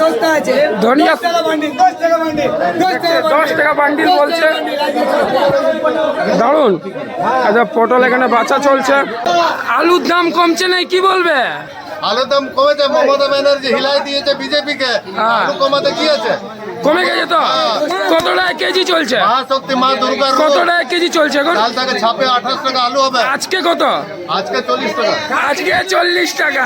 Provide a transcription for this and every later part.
সস্তা আছে। ধনিয়া দশ টাকা বান্ডিল দশ টাকা বান্ডিল দশ টাকা দশ টাকা বান্ডিল বলছে। দারুণ আচ্ছা পটল এখানে বাচ্চা চলছে। আলুর দাম কমছে নাই কি বলবে? আলুর দাম কমেছে মমতা ব্যানার্জি হিলাই দিয়েছে বিজেপিকে। হ্যাঁ। আলু কমাতে কি আছে? কমে গেছে তো? কত টাকা কেজি চলছে? মহাশক্তি মা দুর্গার কত টাকা কেজি চলছে এখন? কাল থেকে ছাপে আঠাশ টাকা আলু হবে। আজকে কত? আজকে চল্লিশ টাকা। আজকে চল্লিশ টাকা।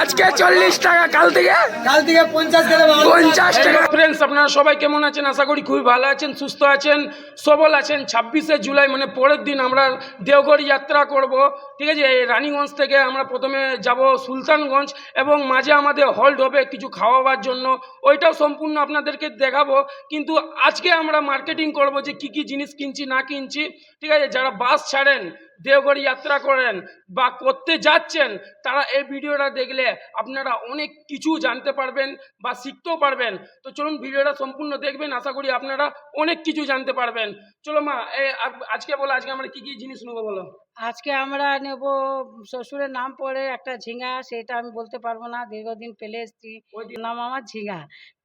আজকে চল্লিশ টাকা। কাল থেকে? কাল থেকে পঞ্চাশ টাকা পঞ্চাশ টাকা। ফ্রেন্ডস আপনারা সবাই কেমন আছেন? আশা করি খুবই ভালো আছেন সুস্থ আছেন সবল আছেন। ছাব্বিশে জুলাই মানে পরের দিন আমরা দেওঘর যাত্রা করব। ঠিক আছে? এই রানীগঞ্জ থেকে আমরা প্রথমে যাব সুলতানগঞ্জ এবং মাঝে আমাদের হল্ট হবে কিছু খাওয়াবার জন্য। ওইটাও সম্পূর্ণ আপনাদেরকে দেখাবো, কিন্তু আজকে আমরা মার্কেটিং করব যে কি কি জিনিস কিনছি, না কিনছি। ঠিক আছে? যারা বাস ছাড়েন দেওঘর যাত্রা করেন বা করতে যাচ্ছেন তারা এই ভিডিওটা দেখলে আপনারা অনেক কিছু জানতে পারবেন বা শিখতেও পারবেন। তো চলুন ভিডিওটা সম্পূর্ণ দেখবেন আশা করি আপনারা অনেক কিছু জানতে পারবেন। চলো মা আজকে বলো আজকে আমরা কি কি জিনিস নেব বলো? আজকে আমরা নেব শ্বশুরের নাম পড়ে একটা ঝিঙা সেটা আমি বলতে পারব না দীর্ঘদিন পেলে এসেছি। নাম আমার ঝিঙা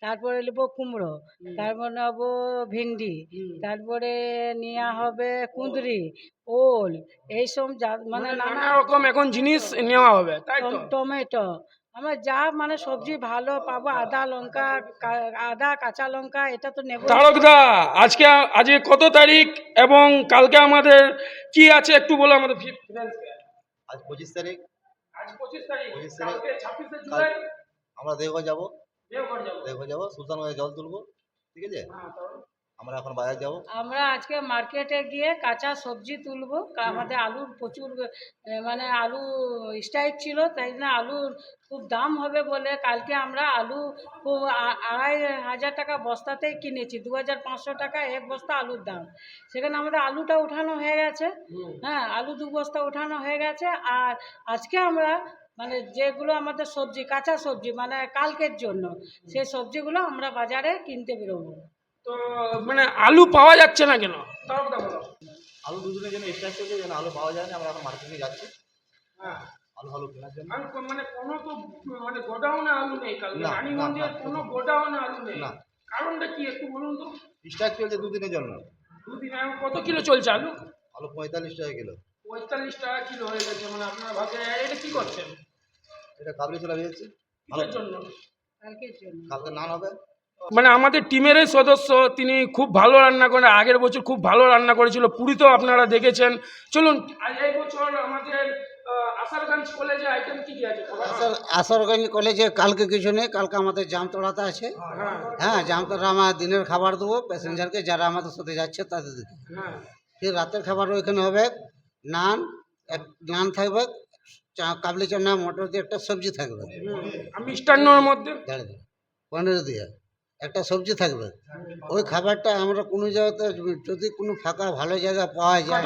তারপরে নেব কুমড়ো তারপর নেব ভেন্ডি তারপরে নেওয়া হবে কুঁদরি ওল এইসব যা- মানে মানে নানা রকম এখন জিনিস নেওয়া হবে তাই তো? টমেটো। আমরা যা মানে সবজি ভালো পাবো আদা লঙ্কা আদা কাঁচা লঙ্কা এটা তো নেব তারকদা আজকে আজকে কত তারিখ এবং কালকে আমাদের কি আছে একটু বলো আমাদের আজ পঁচিশ তারিখ। আজ পঁচিশ তারিখ। 25 তারিখ। ছাব্বিশে জুলাই। আমরা দেওঘর যাব। দেওঘর যাব। দেওঘর যাব সুলতানগঞ্জে জল তুলবো। ঠিক আছে? হ্যাঁ? আমরা এখন বাজার যাব। আমরা আজকে মার্কেটে গিয়ে কাঁচা সবজি তুলবো। আমাদের আলুর প্রচুর মানে আলু স্ট্রাইক ছিল তাই জন্য আলুর খুব দাম হবে বলে কালকে আমরা আলু খুব আড়াই হাজার টাকা বস্তাতেই কিনেছি। দু হাজার পাঁচশো টাকা এক বস্তা আলুর দাম। সেখানে আমাদের আলুটা উঠানো হয়ে গেছে। হ্যাঁ আলু দু বস্তা উঠানো হয়ে গেছে। আর আজকে আমরা মানে যেগুলো আমাদের সবজি কাঁচা সবজি মানে কালকের জন্য সেই সবজিগুলো আমরা বাজারে কিনতে বেরোবো। তো মানে আলু পাওয়া যাচ্ছে না কেন? বলো। আলু দুদিনের জন্য স্ট্রাইক চলছে যেন আলু পাওয়া যায় না আমরা এখন মার্কেটে যাচ্ছি। হ্যাঁ। আলু ফালু কেনার জন্য। মানে কোনো তো মানে গোডাউনে আলু নেই না, রানীগঞ্জের কোনো গোডাউনে আলু নেই। না। কারণটা কি একটু বলুন তো? স্ট্রাইক চলছে দুদিনের জন্য। দুদিন এখন কত কিলো চলছে আলু? আলু পঁয়তাল্লিশ টাকা কিলো। পঁয়তাল্লিশ টাকা কিলো হয়ে গেছে মানে আপনারা ভাবছেন এটা কি করছেন? এটা কাবলি চলে গেছে কিসের জন্য? কালকের জন্য। কালকে নান হবে। মানে আমাদের টিমেরই সদস্য তিনি খুব ভালো রান্না করেন আগের বছর খুব ভালো রান্না করেছিল পুরীতেও আপনারা দেখেছেন। চলুন এই বছর আমাদের আসারগঞ্জ কলেজে আইটেম কি কি আছে? আসর আসরগঞ্জ কলেজে কালকে কিছু নেই কালকে আমাদের জামতলাতে আছে। হ্যাঁ জামতলা আমরা দিনের খাবার দেবো প্যাসেঞ্জারকে যারা আমাদের সাথে যাচ্ছে তাদেরকে হ্যাঁ ফির রাতের খাবার ওইখানে হবে নান এক নান থাকবে কাবলি চানা মটর দিয়ে একটা সবজি থাকবে। মিষ্টান্নর মধ্যে? দাঁড়িয়ে দাঁড়িয়ে, পনেরো দিয়ে। একটা সবজি থাকবে। ওই খাবারটা আমরা কোনো জায়গাতে যদি কোনো ফাঁকা ভালো জায়গা পাওয়া যায়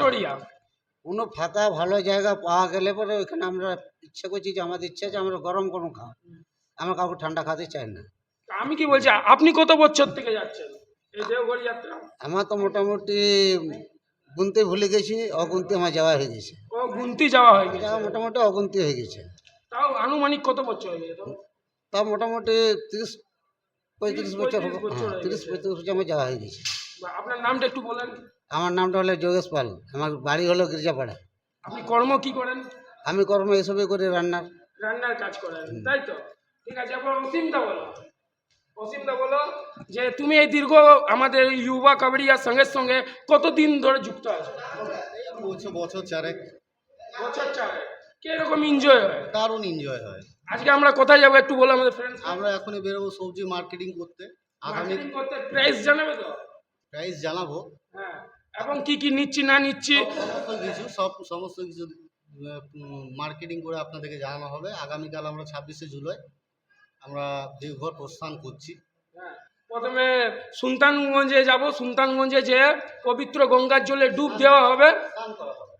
কোনো ফাঁকা ভালো জায়গা পাওয়া গেলে পরে ওইখানে আমরা ইচ্ছে করছি যে আমাদের ইচ্ছা আছে আমরা গরম গরম খাও আমরা কাউকে ঠান্ডা খাতে চাই না। আমি কি বলছি আপনি কত বছর থেকে যাচ্ছেন আমার তো মোটামুটি গুনতে ভুলে গেছি অগুনতি আমার যাওয়া হয়ে গেছে। গুনতি যাওয়া হয়ে গেছে। মোটামুটি অগুনতি হয়ে গেছে। তাও আনুমানিক কত বছর হয়ে গেছে? তা মোটামুটি তিরিশ পঁয়ত্রিশ বছর হবে পঁয়ত্রিশ বছর হ্যাঁ হয়ে তিরিশ পঁয়ত্রিশ বছর আমার যাওয়া হয়ে গেছে। আপনার নামটা একটু বলেন। আমার নামটা হলো যোগেশ পাল। আমার বাড়ি হলো গির্জাপাড়া। আপনি কর্ম কি করেন? আমি কর্ম এসবই করি রান্নার। রান্নার কাজ করেন তাই তো? ঠিক আছে এবার অসীমদা বলো। অসীমদা বলো যে তুমি এই দীর্ঘ আমাদের ইউবা কাবাডিয়ার সঙ্গে সঙ্গে কতদিন ধরে যুক্ত আছো? বছর বছর চারেক। বছর চার কীরকম এনজয় হয়? দারুণ এনজয় হয়। আজকে আমরা কোথায় যাব একটু বলো আমাদের ফ্রেন্ড আমরা এখনই বেরোবো সবজি মার্কেটিং করতে। আগামী করতে প্রাইস জানাবে তো? প্রাইস জানাব। হ্যাঁ এবং কি কি নিচ্ছি না নিচ্ছি? কিছু সব সমস্ত কিছু মার্কেটিং করে আপনাদেরকে জানানো হবে। আগামীকাল আমরা ছাব্বিশে জুলাই আমরা দেওঘর প্রস্থান করছি। হ্যাঁ, প্রথমে সুলতানগঞ্জে যাব। সুলতানগঞ্জে যে পবিত্র গঙ্গার জলে ডুব দেওয়া হবে।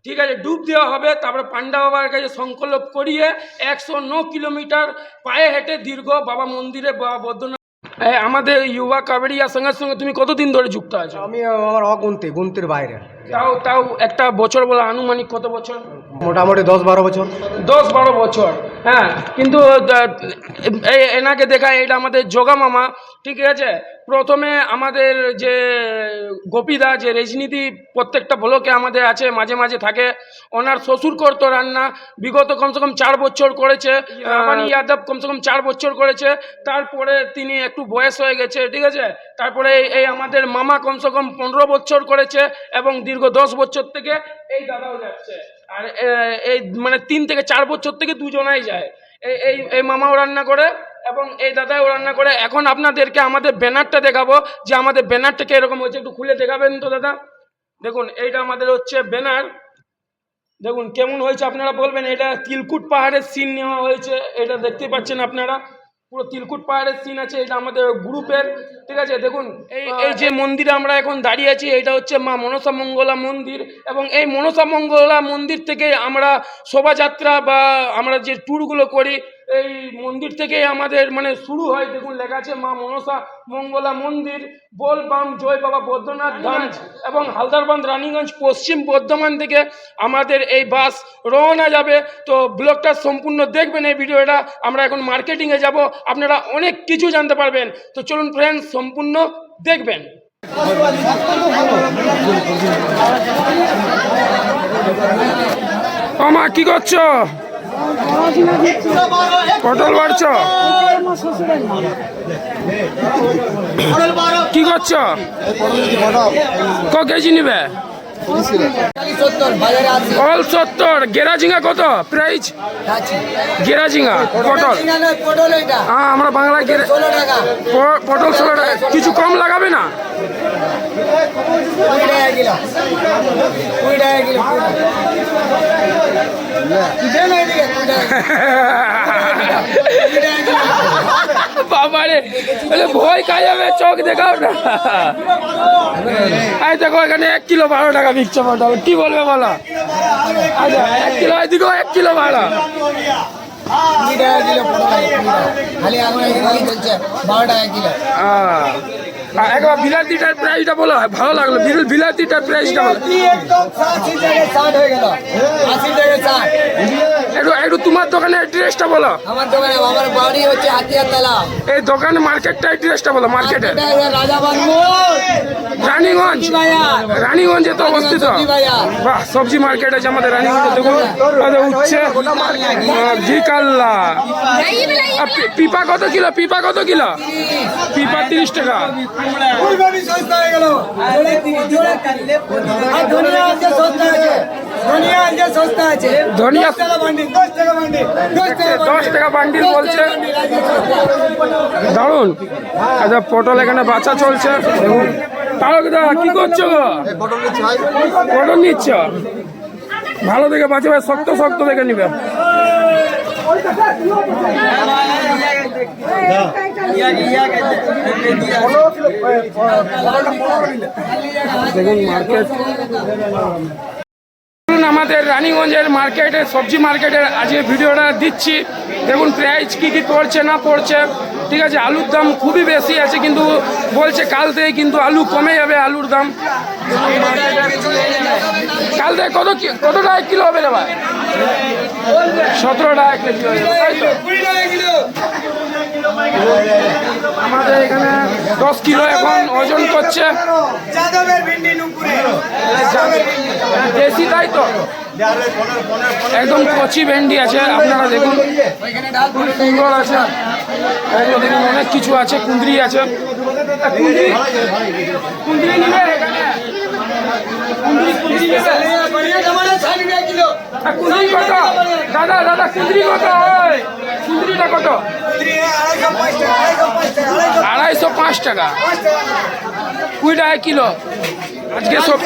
ঠিক আছে ডুব দেওয়া হবে। তারপরে পান্ডা বাবার কাছে সংকল্প করিয়ে একশো ন কিলোমিটার পায়ে হেঁটে দীর্ঘ বাবা মন্দিরে বাবা বৈদ্যনাথ এই আমাদের ইউবা কাবেরিয়ার সঙ্গে সঙ্গে তুমি কতদিন ধরে যুক্ত আছো? আমি আমার অগুনতি গুনতির বাইরে। তাও তাও একটা বছর বলে আনুমানিক কত বছর? মোটামুটি দশ বারো বছর। দশ বারো বছর হ্যাঁ। কিন্তু এনাকে দেখা এটা আমাদের যোগা মামা। ঠিক আছে? প্রথমে আমাদের যে গোপীদা যে রাজনীতি প্রত্যেকটা ব্লকে আমাদের আছে মাঝে মাঝে থাকে। ওনার শ্বশুর করতো রান্না বিগত কমসে কম চার বছর করেছে। রাবানি যাদব কমসে কম চার বছর করেছে। তারপরে তিনি একটু বয়স হয়ে গেছে ঠিক আছে? তারপরে এই- এই আমাদের মামা কমসে কম পনেরো বছর করেছে এবং দীর্ঘ দশ বছর থেকে এই দাদাও যাচ্ছে। আর এই মানে তিন থেকে চার বছর থেকে দুজনাই যায়। এই এই এই মামাও রান্না করে এবং এই দাদাও রান্না করে। এখন আপনাদেরকে আমাদের ব্যানারটা দেখাবো যে আমাদের ব্যানারটাকে এরকম হয়েছে। একটু খুলে দেখাবেন তো দাদা। দেখুন এইটা আমাদের হচ্ছে ব্যানার। দেখুন কেমন হয়েছে আপনারা বলবেন। এটা তিলকুট পাহাড়ের সিন নেওয়া হয়েছে। এটা দেখতে পাচ্ছেন আপনারা। পুরো তিলকুট পাহাড়ের সিন আছে। এটা আমাদের গ্রুপের। ঠিক আছে দেখুন এই এই যে মন্দিরে আমরা এখন দাঁড়িয়ে আছি এটা হচ্ছে মা মনসা মঙ্গলা মন্দির। এবং এই মনসা মঙ্গলা মন্দির থেকে আমরা শোভাযাত্রা বা আমরা যে ট্যুরগুলো করি এই মন্দির থেকে আমাদের মানে শুরু হয়। দেখুন লেখা আছে মা মনসা মঙ্গলা মন্দির বল বাম জয় বাবা বৈদ্যনাথ ধাম এবং হালদারবান্ধ রানীগঞ্জ পশ্চিম বর্ধমান থেকে আমাদের এই বাস রওনা যাবে। তো ব্লগটা সম্পূর্ণ দেখবেন এই ভিডিওটা। আমরা এখন মার্কেটিংয়ে যাব। আপনারা অনেক কিছু জানতে পারবেন। তো চলুন ফ্রেন্ডস সম্পূর্ণ দেখবেন। আমা কি করছ? পটল বাড়ছ? কি করছ? ক কেজি নিবে? অল সত্তর। গেরাজিঙ্গা কত? প্রাইস গেরাজিঙ্গা পটল পটল। হ্যাঁ আমরা বাংলা গেরে পটল ষোলো টাকা। কিছু কম লাগাবে না কুড়ি টাকা কিলো কুড়ি টাকা কিলো দেন এদিকে কুড়ি টাকা কুড়ি টাকা কিলো বাবারে ভয় খাই যাবে চোখ দেখাও না। এই দেখো, এখানে এক কিলো বারো টাকা বিকছে পটল কি বলবে বলো? আচ্ছা এক কিলো এদিকেও এক কিলো বারো। একবার বিলাতিটার প্রাইসটা বলো, ভালো লাগল। বিল- বিলাতিটার প্রাইসটা বলো। একটু একটু তোমার দোকানের অ্যাড্রেসটা বলো। আমার দোকানে আমার বাড়ি হচ্ছে হাতিয়ার তলা এই দোকানে মার্কেটটা অ্যাড্রেসটা বলো মার্কেটে রাজা মোড় রানীগঞ্জ। রানীগঞ্জে তো অবস্থিত। বাহ সবজি মার্কেট আছে আমাদের রানীগঞ্জে দেখুন। আমাদের উচ্ছে। ঘি কাল্লা। পিপা কত কিলো? পিপা কত কিলো? পিপা তিরিশ টাকা। সস্তা হয়ে গেল। ধনিয়া দশ টাকা বান্ডিল বলছে। দারুণ আচ্ছা পটল এখানে বাচ্চা চলছে। তারক দা কি করছ গো? পটল নিচ্ছ ভালো দেখে বাঁচবে শক্ত শক্ত দেখে নিবে। দেখুন মার্কেট। আমাদের রানীগঞ্জের মার্কেটে, সবজি মার্কেটের আজকে ভিডিওটা দিচ্ছি। দেখুন প্রাইস কী কী পড়ছে, না পড়ছে। ঠিক আছে, আলুর দাম খুবই বেশি আছে, কিন্তু বলছে কাল থেকে কিন্তু আলু কমে যাবে আলুর দাম। কাল থেকে কত কত টাকা কিলো হবে রে ভাই? সতেরো টাকা কেজি তো? আমাদের এখানে দশ কিলো এখন ওজন করছে। দেশি তাই তো? একদম কচি ভেন্ডি আছে আপনারা দেখুন। আছে। অনেক কিছু আছে কুঁদরি আছে। কুঁদরি কুঁদরি নিবে কত? দাদা দাদা কুঁদরি কত? কত? আড়াইশো পাঁচ টাকা। কুড়ি টাকা কিলো। আজকে সব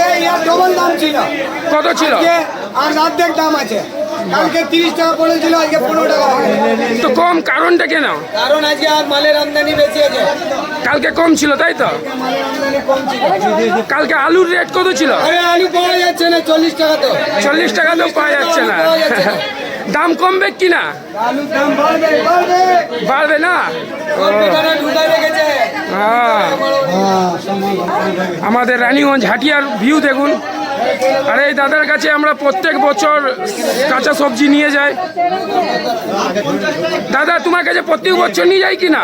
ডবল দাম ছিল। কত ছিল? আর অর্ধেক দাম আছে। কালকে তিরিশ টাকা পড়েছিল আজকে পনেরো টাকা তো কম কারণটা কেন কারণ আজকে আর মালের আমদানি বেশি আছে। কালকে কম ছিল তাই তো? কালকে আলুর রেট কত ছিল? আরে আলু পাওয়া যাচ্ছে না চল্লিশ টাকা তো। চল্লিশ টাকা তো পাওয়া যাচ্ছে না। দাম কমবে কি না? বাড়বে না? রেখেছে হ্যাঁ। আমাদের রানীগঞ্জ হাটিয়ার ভিউ দেখুন। আর এই দাদার কাছে আমরা প্রত্যেক বছর কাঁচা সবজি নিয়ে যাই। দাদা, তোমার কাছে প্রত্যেক বছর নিয়ে যাই কি না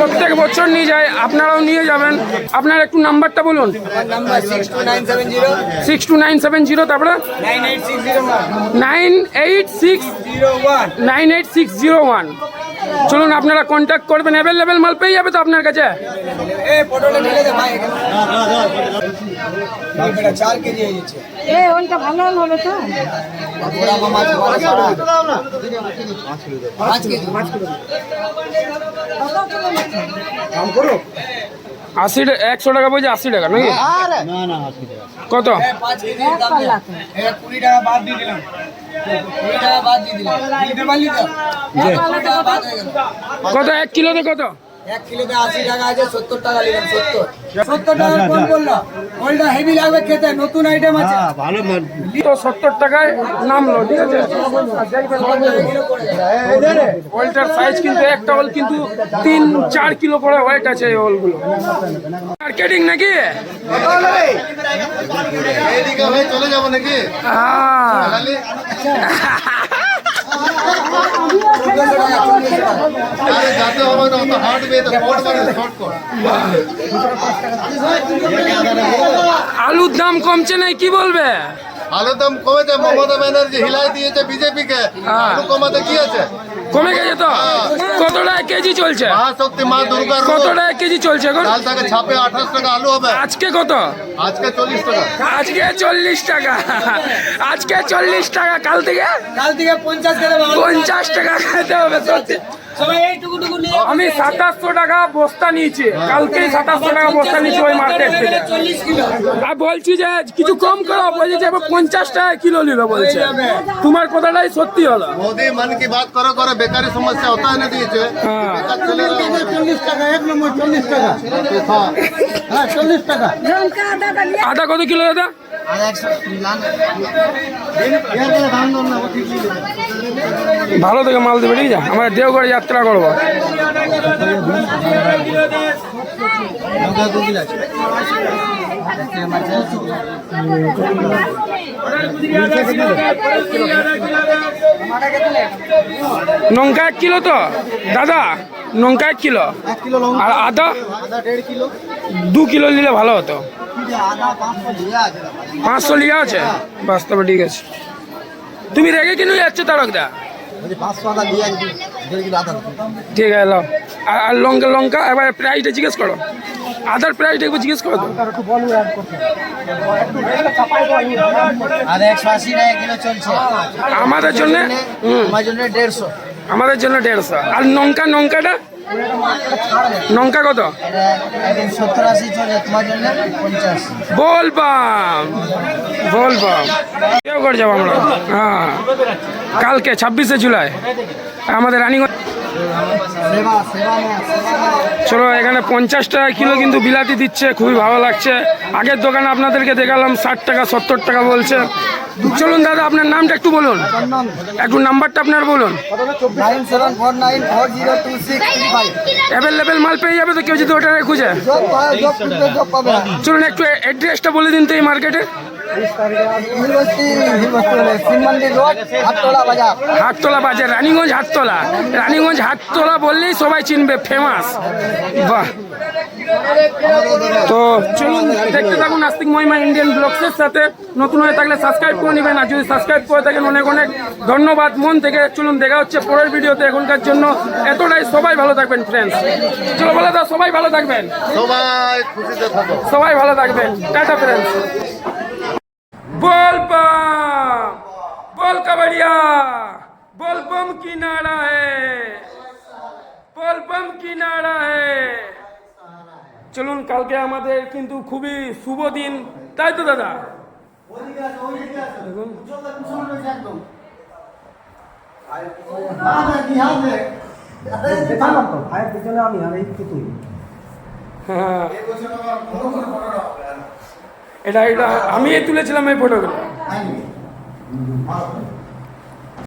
প্রত্যেক বছর নিয়ে যায় আপনারাও নিয়ে যাবেন। আপনার একটু নাম্বারটা বলুন। Six two nine seven zero তারপরে? Nine eight six nine eight six zero one চলুন, আপনারা কন্ট্যাক্ট করবেন। অ্যাভেলেবেল মাল পেয়ে যাবে তো আপনার কাছে? চার কেজি হয়ে যাচ্ছে এ ওইটা ভালো হবে তো। ওরা মাছ বড় সারা পাঁচ কেজি। কাম করো। আশি টা- একশো টাকা বলছে আশি টাকা নাকি? কত। কুড়ি টাকা বাদ দিয়ে দিলাম। টাকা টাকা কত এক কিলোতে কত? এক কিলোতে আশি টাকা আছে সত্তর টাকা নিলাম সত্তর। সত্তর টাকা কম বলল ওইটা হেভি লাগবে খেতে নতুন আইটেম আছে। তো সত্তর টাকায় নামলো ঠিক আছে? সাইজ কিন্তু একটা ওল কিন্তু তিন চার কিলো করে ওয়েট আছে এই ওলগুলো। মার্কেটিং নাকি? চলে যাব নাকি? আহ, খালি চোদ্দশো টাকা চল্লিশ টাকা আরে যাতে হবে না তো হার্ট বে তো কোট শর্ট কর আলুর দাম কমছে নাই কি বলবে? আলুর দাম কমেছে মমতা ব্যানার্জি হিলাই দিয়েছে বিজেপি কে হ্যাঁ। আলু কমাতে কি আছে? কমে গেছে তো? টাকা কেজি চলছে। মহাশক্তি মা দুর্গার কত টাকা কেজি চলছে এখন? কাল থেকে ছাপে আঠাশ টাকা আলু হবে। আজকে কত? আজকে চল্লিশ টাকা। আজকে চল্লিশ টাকা। আজকে চল্লিশ টাকা। কাল থেকে? কাল থেকে পঞ্চাশ টাকা পঞ্চাশ টাকা খেতে হবে। সত্যি আমি সাতাশশো টাকা বস্তা নিয়েছি। কালকেই সাতাশশো টাকা বস্তা নিয়েছি ওই মার্কেট থেকে। আর বলছি যে কিছু কম করো বলছি যে এবার পঞ্চাশ টাকা কিলো নিল বলছে। তোমার কথাটাই সত্যি হলো। মোদি মন কি বাত করো করো বেকারি সমস্যা হতা না দিয়েছে। হ্যাঁ। চল্লিশ টাকা এক নম্বর চল্লিশ টাকা। হ্যাঁ চল্লিশ টাকা। আদা কত কিলো দাদা? ভালো থেকে মাল দেবে ঠিক আছে? আমরা দেওঘর যাত্রা করব। লঙ্কা এক কিলো তো? দাদা লঙ্কা এক কিলো? আর আদা? দু কিলো নিলে ভালো হতো। পাঁচশো আছে লিয়া আছে? বাস্তবে ঠিক আছে। তুমি রেগে কিনে যাচ্ছ তারকদা? ঠিক আছে লাও। আর লঙ্কা লঙ্কা এবার প্রাইসটা জিজ্ঞেস করো। আদার প্রাইসটা একবার জিজ্ঞেস করো আমাদের জন্য আমাদের জন্য দেড়শো। আর লঙ্কা লঙ্কাটা? লঙ্কা কত? সত্তর আশি চলে তোমার জন্য বলবাম বলবাম। কেউ করে যাব আমরা। হ্যাঁ। কালকে, ছাব্বিশে জুলাই। আমাদের রানিগঞ্জ চলো এখানে পঞ্চাশ টাকা কিলো কিন্তু বিলাতি দিচ্ছে খুবই ভালো লাগছে। আগের দোকানে আপনাদেরকে দেখালাম ষাট টাকা সত্তর টাকা বলছে। চলুন দাদা আপনার নামটা একটু বলুন। একটু নাম্বারটা আপনার বলুন। অ্যাভেলেবেল মাল পেয়ে যাবে তো কেউ যদি ওটা খুঁজে? চলুন একটু অ্যাড্রেসটা বলে দিন তো এই মার্কেটে হাটতলা বাজার রানীগঞ্জ হাটতলা রানীগঞ্জ হাটতলা বললেই সবাই চিনবে ফেমাস বাহ। তো চলুন দেখতে থাকুন নাস্তিক মহিমা ইন্ডিয়ান ব্লগসের সাথে। নতুন হয়ে থাকলে সাবস্ক্রাইব করে নেবেন আর যদি সাবস্ক্রাইব করে থাকেন অনেক অনেক ধন্যবাদ। মন থেকে চলুন দেখা হচ্ছে পরের ভিডিওতে এখনকার জন্য। এতটাই সবাই ভালো থাকবেন ফ্রেন্ডস চলো বলে দাও সবাই ভালো থাকবেন। সবাই সবাই ভালো থাকবেন। টাটা ফ্রেন্ডস बोल बम बोल कबड़िया बोल बम की नारा है बोल बम की नारा है চলুন কালকে আমাদের কিন্তু খুবই শুভ দিন তাই তো দাদা দেখুন। হ্যাঁ এটা এটা আমি তুলেছিলাম এই ফটোগুলো।